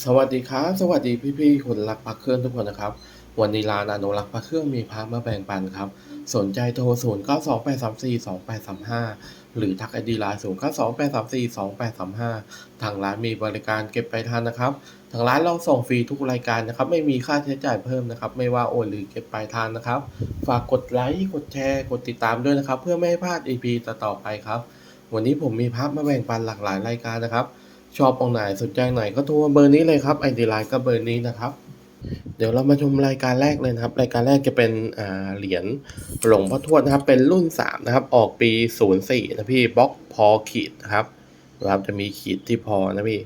สวัสดีครับ สวัสดีพี่ๆคนรักพระเครื่องทุกคนนะครับ วันนี้ร้านอนุรักษ์พระเครื่องมีพระมาแบ่งปันครับ สนใจโทร 0 9 2 8 3 4 2 8 3 5 หรือทักไอดีไลน์0 9 2 8 3 4 2 8 3 5 ทางร้านมีบริการเก็บไปลายทานนะครับ ทางร้านเราส่งฟรีทุกรายการนะครับ ไม่มีค่าใช้จ่ายเพิ่มนะครับ ไม่ว่าโอนหรือเก็บปลายทางนะครับ ฝากกดไลค์ กดแชร์ กดติดตามด้วยนะครับ เพื่อไม่ให้พลาด EP ต่อๆไปครับ วันนี้ผมมีพระมาแบ่งปันหลากหลายรายการนะครับ ชอบองไหนสนใจไหนก็โทรมาเบอร์นี้เลยครับไอดีไลน์ก็เบอร์นี้นะครับ เดี๋ยวเรามาชมรายการแรกเลยนะครับ รายการแรกจะเป็นอ่าเหรียญหลวงพ่อทวดนะครับ เป็นรุ่น 3 นะครับ ออกปี 04 นะพี่บล็อกพอขีดนะครับดูครับจะมีขีดที่พอนะพี่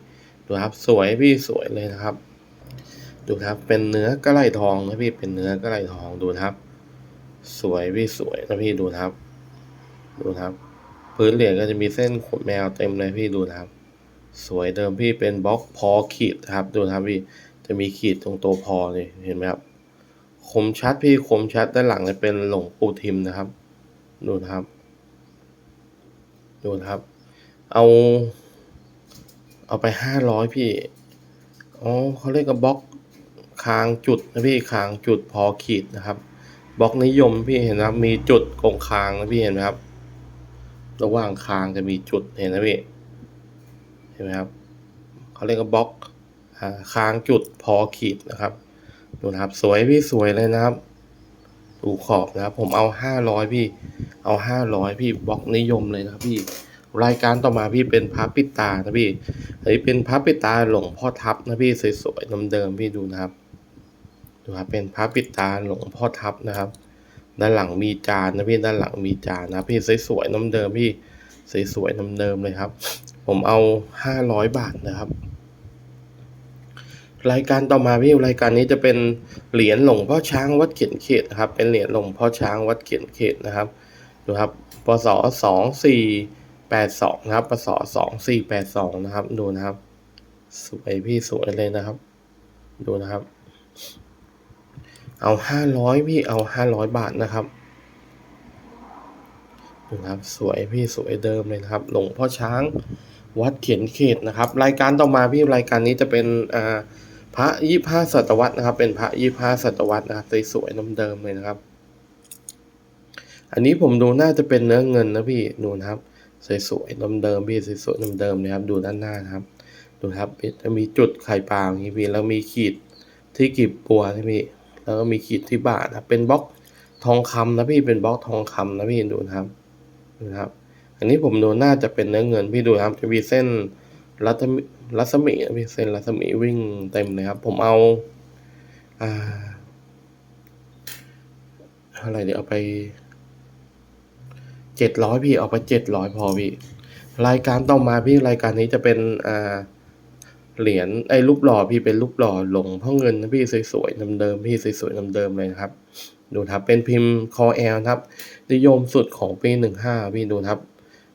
ดูครับสวยพี่สวยเลยนะครับ ดูครับเป็นเนื้อกระไหลทองนะพี่เป็นเนื้อกระไหลทองดูครับ สวยพี่สวยนะพี่ดูครับ ดูครับ พื้นเหรียญก็จะมีเส้นขนแมวเต็มเลยพี่ดูครับ สวยเดิมพี่เป็นบล็อกพอขีดครับดูนะครับพี่จะมีขีดตรงตัวพอเลยเห็นไหมครับคมชัดพี่คมชัดด้านหลังจะเป็นหลงปูทิมนะครับดูนะครับดูนะครับ เอา เอาไปห้าร้อยพี่อ๋อเขาเรียกกับบล็อกคางจุดนะพี่คางจุดพอขีดนะครับบล็อกนิยมพี่เห็นนะครับมีจุดกงคางนะพี่เห็นไหมครับ ระหว่างคางจะมีจุดเห็นนะพี่ เห็นไหมครับเขาเรียกว่าบล็อกค้างจุดพอขีดนะครับดูนะครับสวยพี่สวยเลยนะครับดูขอบนะครับ ผมเอาห้าร้อยพี่ เอาห้าร้อยพี่บล็อกนิยมเลยนะครับพี่รายการต่อมาพี่เป็นพระปิตานะพี่อันนี้เป็นพระปิตาหลวงพ่อทับนะพี่สวยๆเดิมๆพี่ดูนะครับดูครับเป็นพระปิตาหลวงพ่อทับนะครับ ด้านหลังมีจานนะพี่ด้านหลังมีจานนะพี่สวยๆเดิมๆพี่สวยๆเดิมๆเลยครับ ผมเอาห้าร้อยบาทนะครับ รายการต่อมาพี่รายการนี้จะเป็นเหรียญหลวงพ่อช้างวัดเขียนเขตนะครับ เป็นเหรียญหลวงพ่อช้างวัดเขียนเขตนะครับดูครับปศสองสี่แปดสองนะครับปศสองสี่แปดสองนะครับ ดูนะครับ สวยพี่สวยเลยนะครับ ดูนะครับ เอาห้าร้อยพี่เอาห้าร้อยบาทนะครับดูนะครับ สวยพี่สวยเดิมเลยนะครับ หลวงพ่อช้าง วัดเขียนเขตนะครับ รายการต่อมาพี่รายการนี้จะเป็นพระยี่ห้าศตวรรษนะครับ เป็นพระยี่ห้าศตวรรษนะครับสวยๆเดิมๆเลยนะครับ อันนี้ผมดูน่าจะเป็นเนื้อเงินนะพี่ดูนะครับสวยๆเดิมๆพี่สวยๆเดิมๆนะครับ ดูด้านหน้านะครับ ดูครับจะมีจุดไข่ปลาอย่างนี้พี่แล้วมีขีดที่กีบปัวนะพี่แล้วก็มีขีดที่บาทนะเป็นบล็อกทองคำนะพี่เป็นบล็อกทองคำนะพี่ดูนะครับดูนะครับ อันนี้ผมดูน่าจะเป็นเนื้อเงินพี่ดูครับจะมีเส้นรัศมีรัศมีพี่เส้นรัศมีวิ่งเต็มเลยครับ ผมเอาอ่าเท่าไรเดี๋ยวเอาไปเจ็ดร้อยพี่เอาไปเจ็ดร้อยพอพี่ รายการต่อมาพี่รายการนี้จะเป็นอ่าเหรียญไอ้รูปหล่อพี่เป็นรูปหล่อหลงพ่อเงินนะพี่สวยๆเดิมๆพี่สวยๆเดิมๆเลยครับ ดูครับเป็นพิมพ์คอแอลครับ นิยมสุดของปีหนึ่งห้าพี่ดูครับ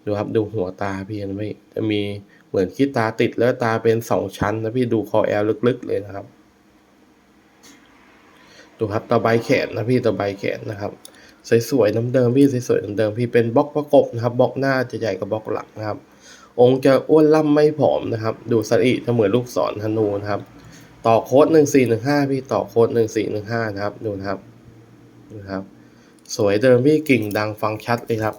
ดูครับดูหัวตาพี่นะพี่จะมีเหมือนขี้ตาติดแล้วตาเป็นสองชั้นนะพี่ดูคอแอลลึกๆเลยนะครับ ดูครับตะไบแขนนะพี่ตะไบแขนนะครับสวยๆน้ำเดิมพี่สวยๆน้ำเดิมพี่เป็นบล็อกประกบนะครับบล็อกหน้าจะใหญ่กว่าบล็อกหลังนะครับ องค์จะอ้วนล่ำไม่ผอมนะครับ ดูสรีจะเหมือนลูกศรธนูนะครับ ต่อโค้ดหนึ่งสี่หนึ่งห้าพี่ต่อโค้ดหนึ่งสี่หนึ่งห้านะครับดูนะครับดูนะครับ สวยเดิมพี่กิ่งดังฟังชัดเลยครับ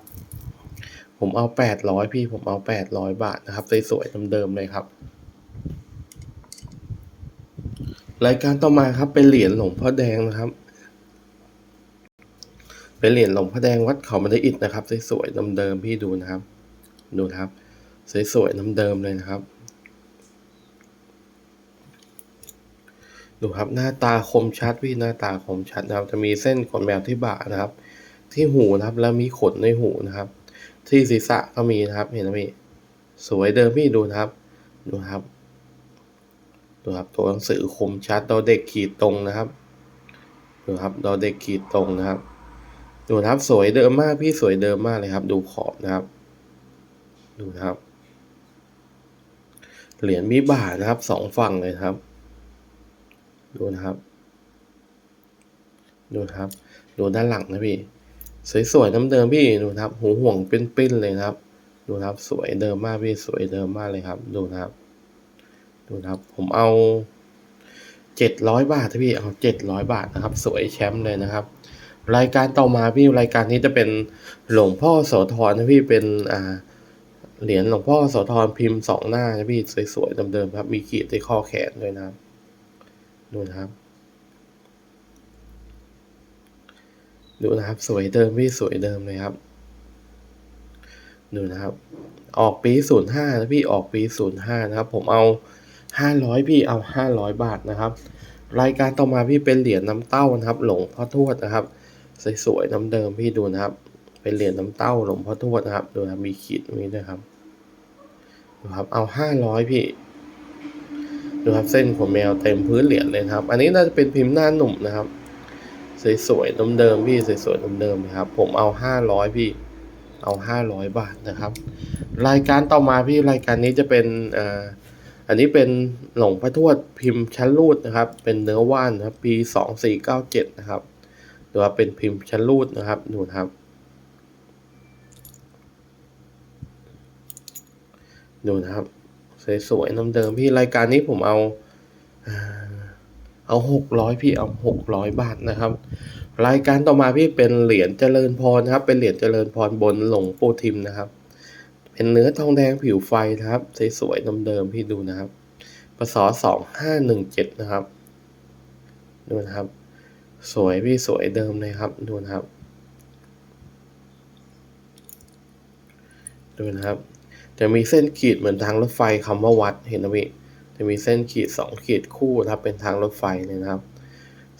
ผมเอาแปดร้อยพี่ผมเอาแปดร้อยบาทนะครับสวยๆเดิมๆเลยครับ รายการต่อมาครับเป็นเหรียญหลวงพ่อแดงนะครับ เป็นเหรียญหลวงพ่อแดงวัดเขาบันไดอิฐนะครับสวยๆเดิมๆพี่ดูนะครับ ดูครับสวยๆเดิมๆเลยนะครับ ดูครับหน้าตาคมชัดพี่หน้าตาคมชัดนะครับ จะมีเส้นขนแมวที่บ่านะครับ ที่หูนะครับแล้วมีขนในหูนะครับ ที่ศีรษะก็มีนะครับ เห็นไหมพี่สวยเดิมพี่ดูนะครับ ดูครับดูครับตัวหนังสือคมชัดดอเด็กขีดตรงนะครับดูครับดอเด็กขีดตรงนะครับ ดูครับสวยเดิมมากพี่สวยเดิมมากเลยครับ ดูขอบนะครับ ดูนะครับ เหรียญมีบ่านะครับสองฝั่งเลยครับ ดูนะครับ ดูครับ ดูด้านหลังนะพี่ สวยๆน้ำเดิมพี่ดูครับ หูห่วงปิ้นๆเลยครับ ดูครับสวยเดิมมากพี่สวยเดิมมากเลยครับ ดูครับ ดูครับ ผมเอาเจ็ดร้อยบาทพี่เอาเจ็ดร้อยบาทนะครับ สวยแชมป์เลยนะครับ รายการต่อมาพี่รายการนี้จะเป็นหลวงพ่อโสธรนะพี่เป็นอ่าเหรียญหลวงพ่อโสธรพิมพ์สองหน้านะพี่สวยๆเดิมๆครับ มีขีดที่ข้อแขนด้วยนะครับดูนะครับ ดูนะครับ สวยเดิมพี่สวยเดิมเลยครับ ดูนะครับ ออกปีศูนย์ห้านะพี่ออกปีศูนย์ห้านะครับ ผมเอาห้าร้อยพี่เอาห้าร้อยบาทนะครับ รายการต่อมาพี่เป็นเหรียญน้ำเต้านะครับ หลวงพ่อทวดนะครับสวยๆน้ำเดิมพี่ดูนะครับ เป็นเหรียญน้ำเต้าหลวงพ่อทวดนะครับ ดูนะครับมีขีดตรงนี้ด้วยครับดูครับเอาห้าร้อยพี่ดูครับเส้นขนแมวเต็มพื้นเหรียญเลยครับ อันนี้น่าจะเป็นพิมพ์หน้าหนุ่มนะครับ สวยๆน้ำเดิมพี่สวยๆน้ำเดิมนะครับ ผมเอาห้าร้อยพี่ เอาห้าร้อยบาทนะครับ รายการต่อมาพี่รายการนี้จะเป็นอ่าอันนี้เป็นหลงพ่อทวดพิมพ์ชั้นรูดนะครับ เป็นเนื้อว่านนะครับปีสองสี่เก้าเจ็ดนะครับดูว่าเป็นพิมพ์ชั้นรูดนะครับดูนะครับดูนะครับสวยๆน้ำเดิมพี่รายการนี้ผมเอา เอาหกร้อยพี่เอาหกร้อยบาทนะครับ รายการต่อมาพี่เป็นเหรียญเจริญพรนะครับ เป็นเหรียญเจริญพรบนหลวงปู่ทิมนะครับ เป็นเนื้อทองแดงผิวไฟนะครับสวยๆเดิมๆพี่ดูนะครับปศสองห้าหนึ่งเจ็ดนะครับดูนะครับ สวยพี่สวยเดิมเลยครับดูนะครับดูนะครับ จะมีเส้นขีดเหมือนทางรถไฟคำว่าวัดเห็นไหมพี่ จะมีเส้นขีดสองขีดคู่นะครับเป็นทางรถไฟเลยนะครับ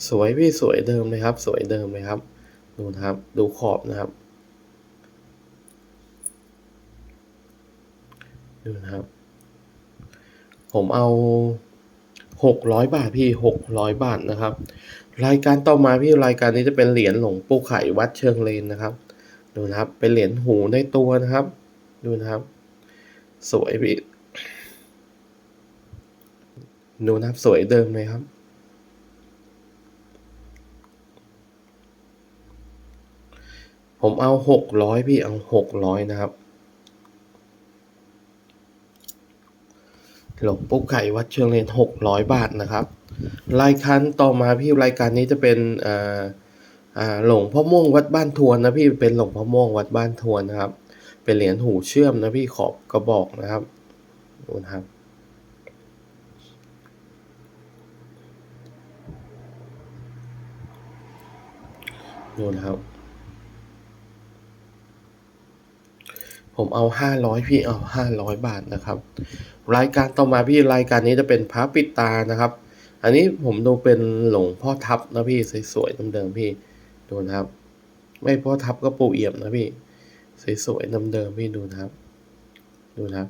สวยพี่สวยเดิมเลยครับ สวยเดิมเลยครับ ดูนะครับดูขอบนะครับ ดูนะครับ ผมเอาหกร้อยบาทพี่หกร้อยบาทนะครับ รายการต่อมาพี่รายการนี้จะเป็นเหรียญหลวงปู่ไข่วัดเชิงเลนนะครับ ดูนะครับเป็นเหรียญหูในตัวนะครับ ดูนะครับ สวยพี่ ดูนะครับสวยเดิมเลยครับผมเอาหกร้อยพี่เอาหกร้อยนะครับ หลวงปู่ไก่วัดเชิงเลนหกร้อยบาทนะครับ รายการต่อมาพี่รายการนี้จะเป็นอ่าอ่าหลวงพ่อม่วงวัดบ้านทวนนะพี่เป็นหลวงพ่อม่วงวัดบ้านทวนนะครับ เป็นเหรียญหูเชื่อมนะพี่ขอบกระบอกนะครับดูนะครับ ดูนะครับผมเอาห้าร้อยพี่เอาห้าร้อยบาทนะครับ รายการต่อมาพี่รายการนี้จะเป็นพระปิดตานะครับ อันนี้ผมดูเป็นหลวงพ่อทับนะพี่สวยๆเดิมๆพี่ดูนะครับ ไม่พ่อทับก็ปูเอี่ยมนะพี่สวยๆเดิมๆพี่ดูนะครับ ดูนะครับ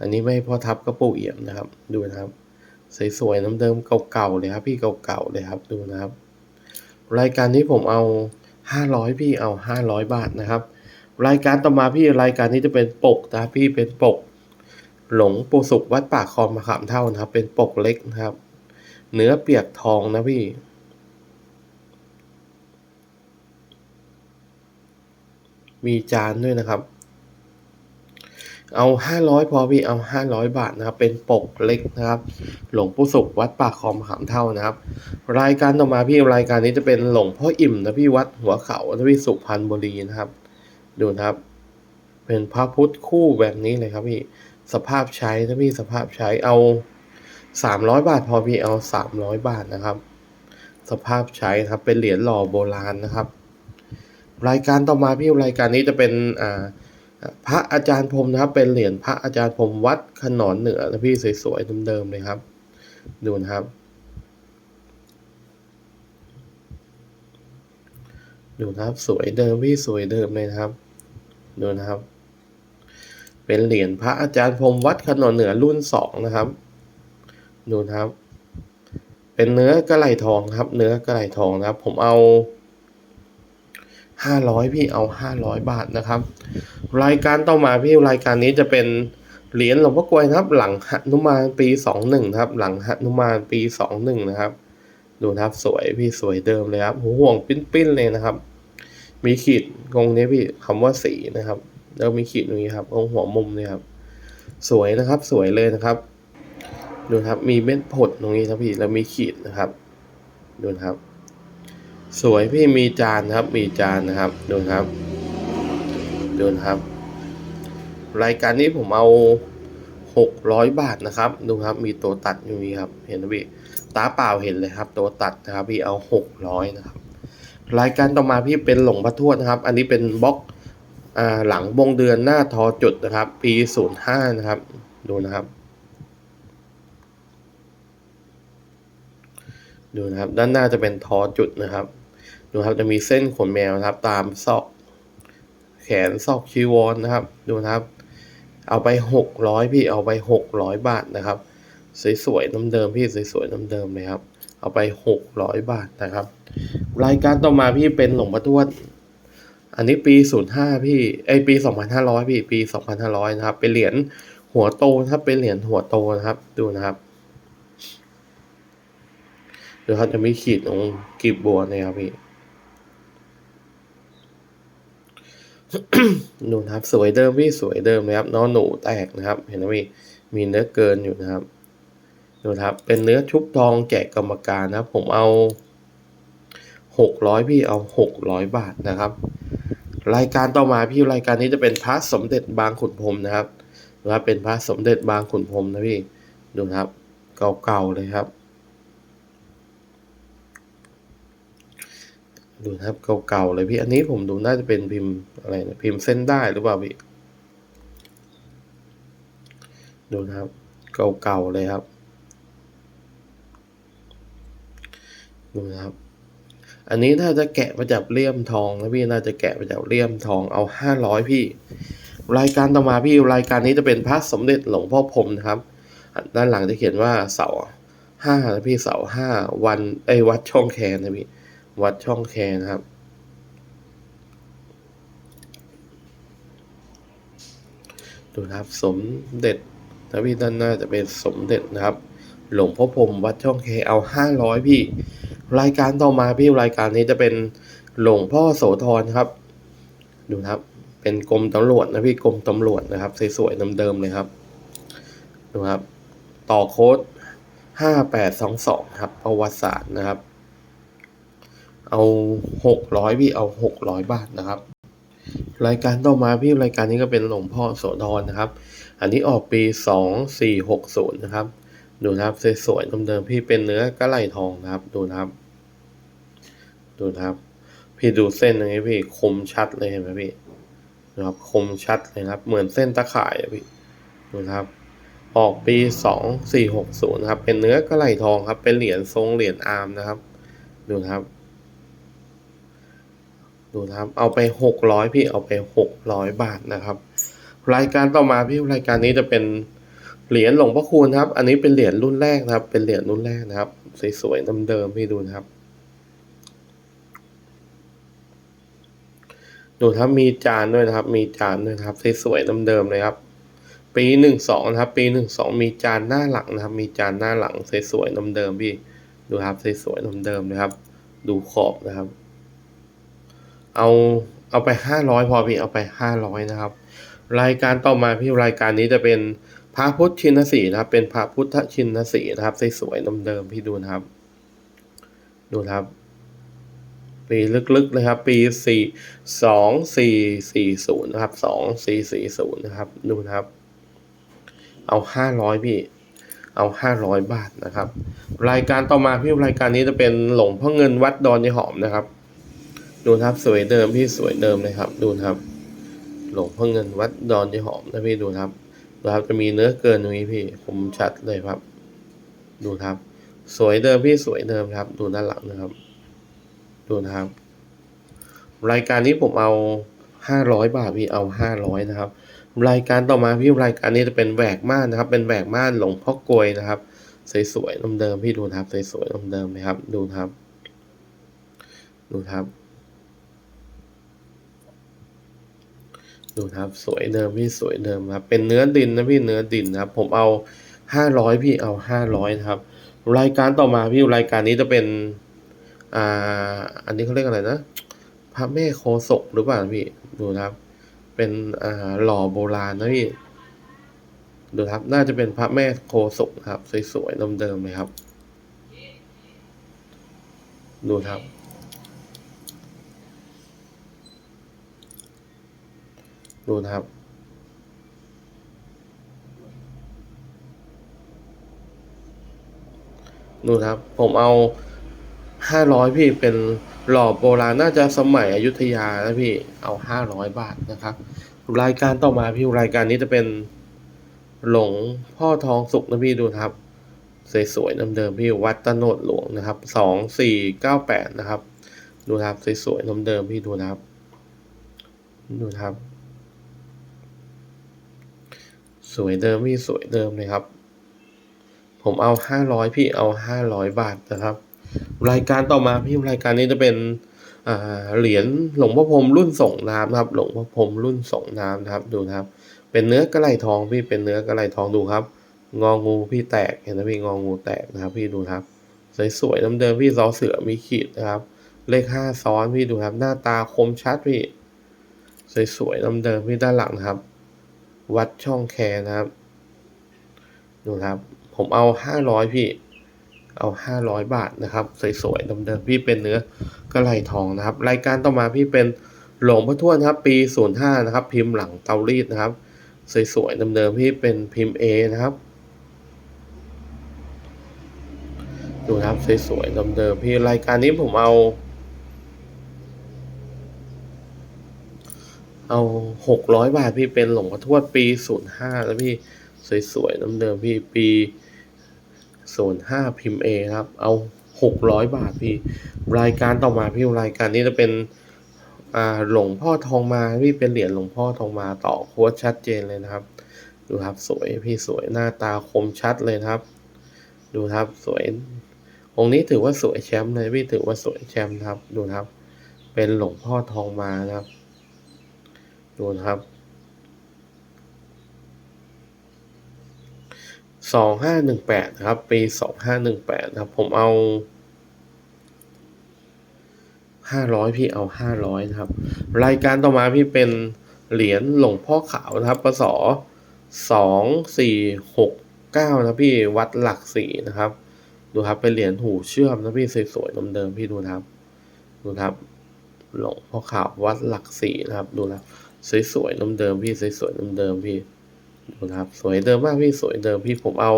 อันนี้ไม่พ่อทับก็ปูเอี่ยมนะครับ ดูนะครับสวยๆเดิมๆเก่าๆเลยครับ พี่เก่าๆเลยครับดูนะครับ รายการนี้ผมเอาห้าร้อยพี่เอาห้าร้อยบาทนะครับ รายการต่อมาพี่รายการนี้จะเป็นปกนะพี่เป็นปก หลงปูสุกวัดปากคอมมาขามเท่านะครับ เป็นปกเล็กนะครับ เนื้อเปียกทองนะพี่มีจานด้วยนะครับ เอาห้าร้อยพอพี่เอาห้าร้อยบาทนะครับ เป็นปกเล็กนะครับ หลวงปู่สุขวัดปากคอมขามเท่านะครับ รายการต่อมาพี่รายการนี้จะเป็นหลวงพ่ออิ่มนะพี่วัดหัวเขานะพี่สุพรรณบุรีนะครับ ดูนะครับ เป็นพระพุทธคู่แบบนี้เลยครับพี่ สภาพใช้นะพี่สภาพใช้เอาสามร้อยบาทพอพี่เอาสามร้อยบาทนะครับ สภาพใช้นะครับ เป็นเหรียญหล่อโบราณนะครับ รายการต่อมาพี่รายการนี้จะเป็นอ่า พระอาจารย์พรมนะครับ เป็นเหรียญพระอาจารย์พรมวัดขนอนเหนือนะพี่สวยๆเดิมๆเลยครับ ดูนะครับ ดูนะครับสวยเดิมพี่สวยเดิมเลยนะครับ ดูนะครับ เป็นเหรียญพระอาจารย์พรมวัดขนอนเหนือรุ่นสองนะครับ ดูนะครับ เป็นเนื้อกระไหลทองครับ เนื้อกระไหลทองนะครับ ผมเอา ห้าร้อยพี่เอาห้าร้อยบาทนะครับ รายการต่อมาพี่รายการนี้จะเป็นเหรียญหลวงพ่อกลวยนะครับ หลังหนุมานปีสองหนึ่งครับ หลังหนุมานปีสองหนึ่งนะครับ ดูนะครับสวยพี่สวยเดิมเลยครับหัวห่วงปิ้นๆเลยนะครับ มีขีดตรงนี้พี่คำว่าสีนะครับ แล้วมีขีดตรงนี้ครับตรงหัวมุมเนี่ยครับสวยนะครับสวยเลยนะครับ ดูนะครับมีเม็ดผดตรงนี้ครับพี่แล้วมีขีดนะครับ ดูนะครับ สวยพี่มีจานครับ มีจานนะครับ ดูนะครับ ดูนะครับ รายการนี้ผมเอาหกร้อยบาทนะครับ ดูครับ มีตัวตัดอยู่นี้ครับ เห็นไหมพี่ตาเปล่าเห็นเลยครับ ตัวตัดนะครับ พี่เอาหกร้อยนะครับ รายการต่อมาพี่เป็นหลงพระทวดนะครับ อันนี้เป็นบล็อกอหลังวงเดือนหน้าทอจุดนะครับ ปีศูนย์ห้านะครับ ดูนะครับดูนะครับ ด้านหน้าจะเป็นทอจุดนะครับ ดูครับจะมีเส้นขนแมวนะครับ ตามซอกแขนซอกชีวรนะครับ ดูนะครับ เอาไปหกร้อยพี่เอาไปหกร้อยบาทนะครับ สวยๆน้ำเดิมพี่สวยๆน้ำเดิมเลยครับ เอาไปหกร้อยบาทนะครับ รายการต่อมาพี่เป็นหลวงพ่อทวดอันนี้ปีศูนย์ห้าพี่ไอปีสองพันห้าร้อยพี่ปีสองพันห้าร้อยนะครับ เป็นเหรียญหัวโตนะครับเป็นเหรียญหัวโตนะครับ ดูนะครับเดี๋ยวเขาจะมีขีดตรงกีบบัวนะครับพี่ ดูนะครับสวยเดิมพี่สวยเดิมเลยครับน้องหนูแตกนะครับ เห็นไหมพี่มีเนื้อเกินอยู่นะครับดูนะครับ เป็นเนื้อชุบทองแกะกรรมการนะครับผมเอาหกร้อยพี่เอาหกร้อยบาทนะครับ รายการต่อมาพี่รายการนี้จะเป็นพระสมเด็จบางขุนพรมนะครับนะครับเป็นพระสมเด็จบางขุนพรมนะพี่ดูนะครับ เก่าๆเลยครับ ดูนะครับเก่าๆเลยพี่อันนี้ผมดูน่าจะเป็นพิมพ์อะไรนะพิมพ์เส้นได้หรือเปล่าพี่ดูนะครับเก่าๆเลยครับ ดูนะครับ อันนี้ถ้าจะแกะมาจากเลี่ยมทองนะพี่น่าจะแกะมาจากเลี่ยมทองเอาห้าร้อยพี่ รายการต่อมาพี่รายการนี้จะเป็นพระสมเด็จหลวงพ่อพรมนะครับ ด้านหลังจะเขียนว่าเสาห้านะพี่เสาห้าวันไอ้วัดช่องแคนนะพี่ วัดช่องแคนะครับ ดูนะครับสมเด็จนะพี่ด้านหน้าจะเป็นสมเด็จนะครับ หลวงพ่อพรมวัดช่องแคเอาห้าร้อยพี่ รายการต่อมาพี่รายการนี้จะเป็นหลวงพ่อโสธรครับ ดูนะครับเป็นกรมตำรวจนะพี่กรมตำรวจนะครับสวยๆเดิมๆเลยครับดูครับ ต่อโค้ดห้าแปดสองสองครับประวัติศาสตร์นะครับ เอาหกร้อยพี่เอาหกร้อยบาทนะครับ รายการต่อมาพี่รายการนี้ก็เป็นหลวงพ่อโสธรนะครับ อันนี้ออกปีสองสี่หกศูนย์นะครับ ดูนะครับสวยๆเดิมๆพี่เป็นเนื้อกระไหลทองนะครับ ดูนะครับ ดูนะครับ พี่ดูเส้นตรงนี้พี่คมชัดเลยเห็นไหมพี่นะครับคมชัดเลยนะครับ เหมือนเส้นตะข่ายพี่ดูนะครับ ออกปีสองสี่หกศูนย์ครับ เป็นเนื้อกระไหลทองครับ เป็นเหรียญทรงเหรียญอาร์มนะครับ ดูนะครับ ดูนะครับ เอาไปหกร้อยพี่เอาไปหกร้อยบาทนะครับ รายการต่อมาพี่รายการนี้จะเป็นเหรียญหลวงพ่อคูณครับ อันนี้เป็นเหรียญรุ่นแรกนะครับ เป็นเหรียญรุ่นแรกนะครับ สวยๆเดิมๆพี่ดูนะครับ ดูครับมีจานด้วยนะครับ มีจานด้วยนะครับสวยๆเดิมๆเลยครับ ปีหนึ่งสองนะครับ ปีหนึ่งสองมีจานหน้าหลังนะครับ มีจานหน้าหลังสวยๆเดิมๆพี่ ดูครับสวยๆเดิมๆนะครับ ดูขอบนะครับ เอาเอาไปห้าร้อยพอพี่เอาไปห้าร้อยนะครับ รายการต่อมาพี่รายการนี้จะเป็นพระพุทธชินสีนะครับ เป็นพระพุทธชินสีนะครับสวยๆเดิมๆพี่ดูนะครับ ดูนะครับ ปีลึกๆเลยครับ ปีสี่สองสี่สี่ศูนย์นะครับสองสี่สี่ศูนย์นะครับ ดูนะครับ เอาห้าร้อยพี่ เอาห้าร้อยบาทนะครับ รายการต่อมาพี่รายการนี้จะเป็นหลวงพ่อเงินวัดดอนยายหอมนะครับ ดูครับสวยเดิมพี่สวยเดิมเลยครับ ดูครับ หลวงพ่อเงินวัดดอนยายหอมนะพี่ดูครับดูครับจะมีเนื้อเกินตรงนี้พี่คมชัดเลยครับ ดูครับ สวยเดิมพี่สวยเดิมครับ ดูด้านหลังนะครับ ดูนะครับ รายการนี้ผมเอาห้าร้อยบาทพี่เอาห้าร้อยนะครับ รายการต่อมาพี่รายการนี้จะเป็นแหวกม่านนะครับ เป็นแหวกม่านหลวงพ่อกลวยนะครับสวยๆเดิมๆพี่ดูนะครับสวยๆเดิมๆนะครับ ดูนะครับ ดูนะครับ ดูครับ สวยเดิมพี่สวยเดิมครับ เป็นเนื้อดินนะพี่เนื้อดินนะครับ ผมเอาห้าร้อยพี่เอาห้าร้อยนะครับ รายการต่อมาพี่รายการนี้จะเป็นอ่าอันนี้เขาเรียกอะไรนะพระแม่โคศกหรือเปล่าพี่ดูครับ เป็นอ่าหล่อโบราณนะพี่ดูครับ น่าจะเป็นพระแม่โคศกครับ สวยๆเดิมๆเลยครับ ดูครับ ดูนะครับ ดูนะครับ ผมเอาห้าร้อยพี่เป็นหล่อโบราณน่าจะสมัยอยุธยานะพี่เอาห้าร้อยบาทนะครับ รายการต่อมาพี่รายการนี้จะเป็นหลงพ่อทองสุกนะพี่ดูนะครับสวยๆเดิมๆพี่วัดตะโนดหลวงนะครับสองสี่เก้าแปดนะครับ ดูนะครับสวยๆเดิมๆพี่ดูนะครับ ดูนะครับ สวยเดิมพี่สวยเดิมเลยครับ ผมเอาห้าร้อยพี่เอาห้าร้อยบาทนะครับ รายการต่อมาพี่รายการนี้จะเป็นเหรียญหลวงพ่อพรมรุ่นส่งน้ำนะครับ หลวงพ่อพรมรุ่นส่งน้ำนะครับดูนะครับ เป็นเนื้อกระไหลทองพี่เป็นเนื้อกระไหลทองดูครับ งองูพี่แตกเห็นไหมพี่งองูแตกนะครับพี่ดูครับสวยๆน้ำเดิมพี่ซอเสือมีขีดนะครับ เลขห้าซ้อนพี่ดูครับ หน้าตาคมชัดพี่สวยๆน้ำเดิมพี่ด้านหลังนะครับ วัดช่องแคนะครับ ดูครับ ผมเอาห้าร้อยพี่ เอาห้าร้อยบาทนะครับ สวยๆเดิมๆพี่เป็นเนื้อกระไหลทองนะครับ รายการต่อมาพี่เป็นหลวงพ่อทวดครับ ปีศูนย์ห้านะครับ พิมพ์หลังเตารีดนะครับ สวยๆเดิมๆพี่เป็นพิมพ์ A นะครับดูครับสวยๆเดิมๆพี่รายการนี้ผมเอา เอาหกร้อยบาทพี่เป็นหลวงพ่อทวดปีศูนย์ห้าแล้วพี่สวยๆน้ำเดิมพี่ปีศูนย์ห้าพิมพ์ A ครับ เอาหกร้อยบาทพี่รายการต่อมาพี่รายการนี้จะเป็นอ่าหลวงพ่อทองมาพี่เป็นเหรียญหลวงพ่อทองมาต่อโค้ดชัดเจนเลยนะครับ ดูครับสวยพี่สวยหน้าตาคมชัดเลยครับ ดูครับสวยองค์นี้ถือว่าสวยแชมป์เลยพี่ถือว่าสวยแชมป์ครับ ดูครับ เป็นหลวงพ่อทองมานะครับ ดูนะครับสองห้าหนึ่งแปดนะครับ ปีสองห้าหนึ่งแปดนะครับ ผมเอาห้าร้อยพี่เอาห้าร้อยนะครับ รายการต่อมาพี่เป็นเหรียญหลวงพ่อขาวนะครับปศสองสี่หกเก้านะพี่วัดหลักสี่นะครับ ดูครับเป็นเหรียญหูเชื่อมนะพี่สวยๆเดิมๆพี่ดูนะครับ ดูนะครับ หลวงพ่อขาววัดหลักสี่นะครับ ดูนะครับ สวยๆเดิมพี่สวยๆเดิมพี่ดูนะครับ สวยเดิมมากพี่สวยเดิมพี่ผมเอา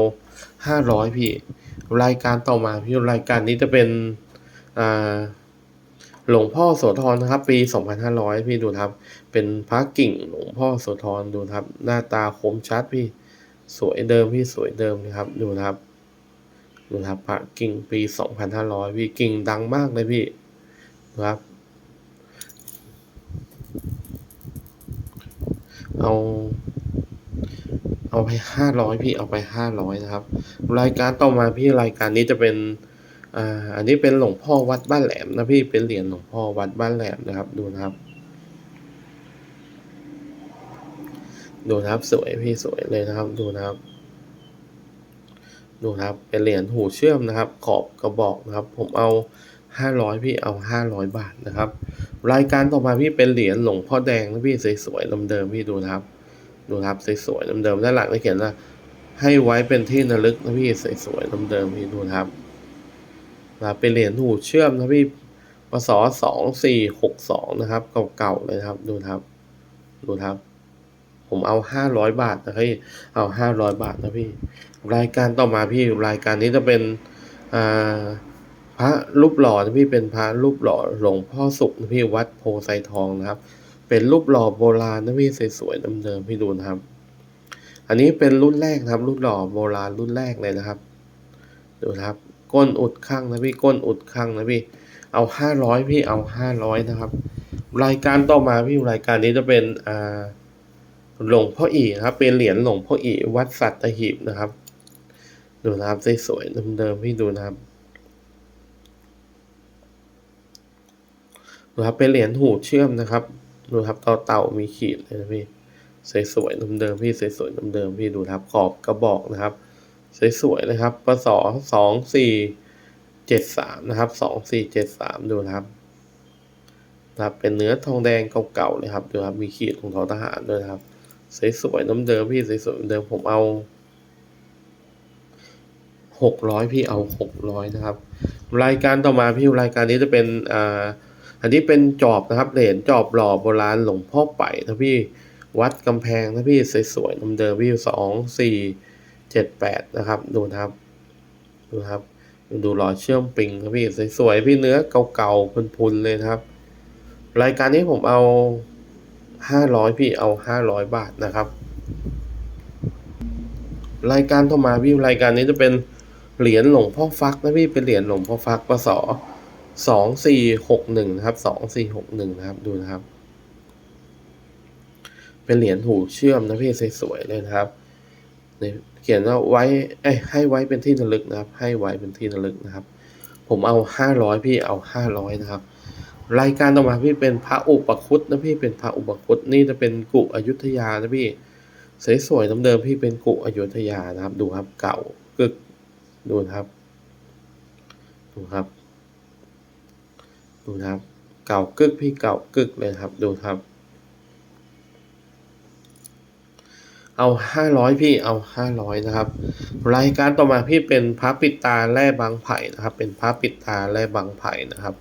ห้าร้อยพี่ รายการต่อมาพี่รายการนี้จะเป็นอ่าหลวงพ่อโสธรนะครับ ปีสองพันห้าร้อยพี่ดูนะครับ เป็นพระกิ่งหลวงพ่อโสธรดูนะครับ หน้าตาคมชัดพี่ สวยเดิมพี่สวยเดิมนะครับ ดูนะครับ ดูนะครับพระกิ่งปีสองพันห้าร้อยพี่กิ่งดังมากเลยพี่นะครับ เอา เอาไปห้าร้อยพี่เอาไปห้าร้อยนะครับ รายการต่อมาพี่รายการนี้จะเป็นอ่าอันนี้เป็นหลวงพ่อวัดบ้านแหลมนะพี่เป็นเหรียญหลวงพ่อวัดบ้านแหลมนะครับ ดูนะครับ ดูนะครับสวยพี่สวยเลยนะครับ ดูนะครับดูนะครับเป็นเหรียญหูเชื่อมนะครับ ขอบกระบอกนะครับ ผมเอา ห้าร้อยพี่เอาห้าร้อยบาทนะครับ รายการต่อมาพี่เป็นเหรียญหลวงพ่อแดงนะพี่สวยๆเดิมๆพี่ดูนะครับ ดูครับสวยๆเดิมๆด้านหลังจะเขียนว่าให้ไว้เป็นที่ระลึกนะพี่สวยๆเดิมๆพี่ดูครับนะเป็นเหรียญหูเชื่อมนะพี่ปศสองสี่หกสองนะครับ เก่าๆเลยครับ ดูครับ ดูครับผมเอาห้าร้อยบาทนะพี่เอาห้าร้อยบาทนะพี่ รายการต่อมาพี่รายการนี้จะเป็นอ่า พระรูปหล่อนะพี่เป็นพระรูปหล่อหลวงพ่อสุขนะพี่วัดโพไซทองนะครับ เป็นรูปหล่อโบราณนะพี่สวยๆเดิมๆพี่ดูนะครับ อันนี้เป็นรุ่นแรกนะครับ รุ่นหล่อโบราณรุ่นแรกเลยนะครับ ดูนะครับ ก้นอุดข้างนะพี่ก้นอุดข้างนะพี่ เอาห้าร้อยพี่เอาห้าร้อยนะครับ รายการต่อมาพี่รายการนี้จะเป็นอ่าหลวงพ่ออีนะครับเป็นเหรียญหลวงพ่ออีวัดสัตหีบนะครับ ดูนะครับสวยๆเดิมๆพี่ดูนะครับ ดูครับเป็นเหรียญหูเชื่อมนะครับดูครับต่อเต่ามีขีดเลยนะพี่สวยๆเดิมๆพี่สวยๆเดิมๆพี่ดูครับขอบกระบอกนะครับสวยๆนะครับปศสองสี่เจ็ดสามนะครับสองสี่เจ็ดสามดูครับนะครับ เป็นเนื้อทองแดงเก่าๆเลยครับดูครับมีขีดของทอทหารด้วยครับสวยๆเดิมๆพี่สวยๆเดิมผมเอาหกร้อยพี่เอาหกร้อยนะครับ รายการต่อมาพี่รายการนี้จะเป็นอ่า อันนี้เป็นจอบนะครับเหรียญจอบหล่อโบราณหลวงพ่อไปนะพี่วัดกำแพงนะพี่สวยๆเดิมๆพี่สองสี่เจ็ดแปดนะครับ ดูนะครับ ดูครับ ดูหล่อเชื่อมปิงครับพี่สวยๆพี่เนื้อเก่าๆพุนๆเลยครับ รายการนี้ผมเอาห้าร้อยพี่เอาห้าร้อยบาทนะครับ รายการต่อมาพี่รายการนี้จะเป็นเหรียญหลวงพ่อฟักนะพี่เป็นเหรียญหลวงพ่อฟักปศ สองสี่หกหนึ่งนะครับสองสี่หกหนึ่งนะครับดูนะครับ เป็นเหรียญหูเชื่อมนะพี่สวยๆเลยนะครับเขียนว่าไว้เอ้ยให้ไว้เป็นที่ระลึกนะครับ ให้ไว้เป็นที่ระลึกนะครับ ผมเอาห้าร้อยพี่เอาห้าร้อยนะครับ รายการต่อมาพี่เป็นพระอุปคุตนะพี่เป็นพระอุปคุตนี่จะเป็นกุอยุธยานะพี่สวยๆเดิมๆพี่เป็นกุอยุธยานะครับ ดูครับเก่ากึกดูนะครับดูครับ ดูครับ เก่ากึกพี่เก่ากึกเลยครับ ดูครับ เอาห้าร้อยพี่เอาห้าร้อยนะครับ รายการต่อมาพี่เป็นพระปิดตาแร่บางไผ่นะครับ เป็นพระปิดตาแร่บางไผ่นะครับ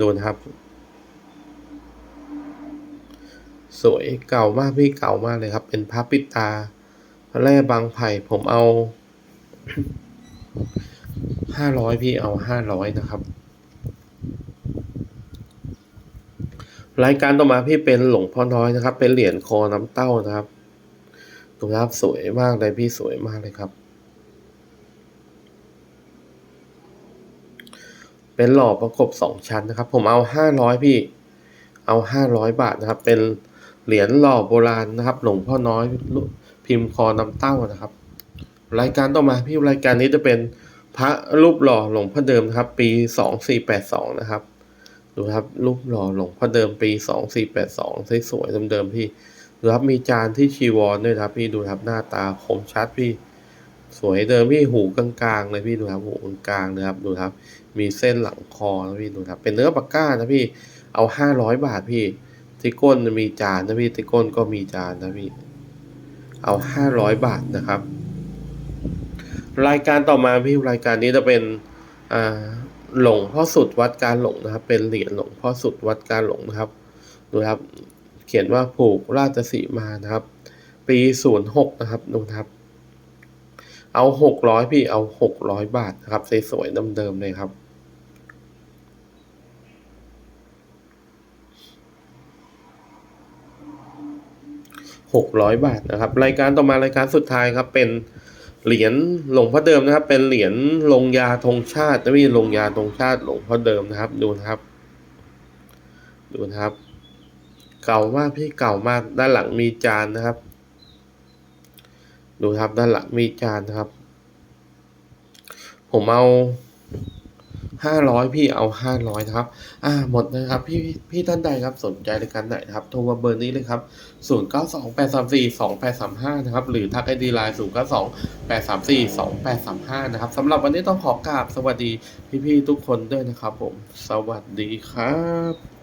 ดูนะครับ สวยเก่ามากพี่เก่ามากเลยครับ เป็นพระปิดตาแร่บางไผ่ผมเอาห้าร้อยพี่เอาห้าร้อยนะครับ รายการต่อมาพี่เป็นหลวงพ่อน้อยนะครับ เป็นเหรียญคอน้ำเต้านะครับดูครับสวยมากเลยพี่สวยมากเลยครับ เป็นหล่อประกบสองชั้นนะครับ ผมเอาห้าร้อยพี่ เอาห้าร้อยบาทนะครับ เป็นเหรียญหล่อโบราณนะครับ หลวงพ่อน้อยพิมพ์คอน้ำเต้านะครับ รายการต่อมาพี่รายการนี้จะเป็นพระรูปหล่อหลวงพ่อเดิมนะครับ ปีสองสี่แปดสองนะครับ ดูครับรูปหล่อหลวงพ่อเดิมปีสองสี่แปดสองสวยๆเดิมๆพี่ดูครับมีจานที่ชีวรด้วยครับ พี่ดูครับหน้าตาคมชัดพี่ สวยเดิมพี่หูกลางๆเลยพี่ดูครับหูกลางๆนะครับดูครับ มีเส้นหลังคอนะพี่ดูครับ เป็นเนื้อปากก้านะพี่เอาห้าร้อยบาทพี่ที่ก้นมีจานนะพี่ที่ก้นก็มีจานนะพี่เอาห้าร้อยบาทนะครับ รายการต่อมาพี่รายการนี้จะเป็นอ่า หลงพ่อสุดวัดการหลงนะครับ เป็นเหรียญหลงพ่อสุดวัดการหลงนะครับดูครับ เขียนว่าผูกราชสีมานะครับ ปีศูนย์หกนะครับดูครับ เอาหกร้อยพี่เอาหกร้อยบาทนะครับสวยๆเดิมๆเลยครับหกร้อยบาทนะครับ รายการต่อมารายการสุดท้ายครับเป็น เหรียญหลวงพ่อเดิมนะครับ เป็นเหรียญลงยาธงชาตินะพี่ลงยาธงชาติหลวงพ่อเดิมนะครับ ดูนะครับ ดูนะครับ เก่ามากพี่เก่ามากด้านหลังมีจานนะครับ ดูครับด้านหลังมีจานนะครับ ผมเอา ห้าร้อยพี่เอาห้าร้อยครับ อ่าหมดนะครับ พี่พี่ท่านใดครับสนใจรายการไหนครับโทรมาเบอร์นี้เลยครับศูนย์เก้าสองแปดสามสี่สองแปดสามห้านะครับ หรือทักไอดีไลน์ศูนย์เก้าสองแปดสามสี่สองแปดสามห้านะครับสำหรับวันนี้ต้องขอกราบสวัสดีพี่พี่ทุกคนด้วยนะครับผม สวัสดีครับ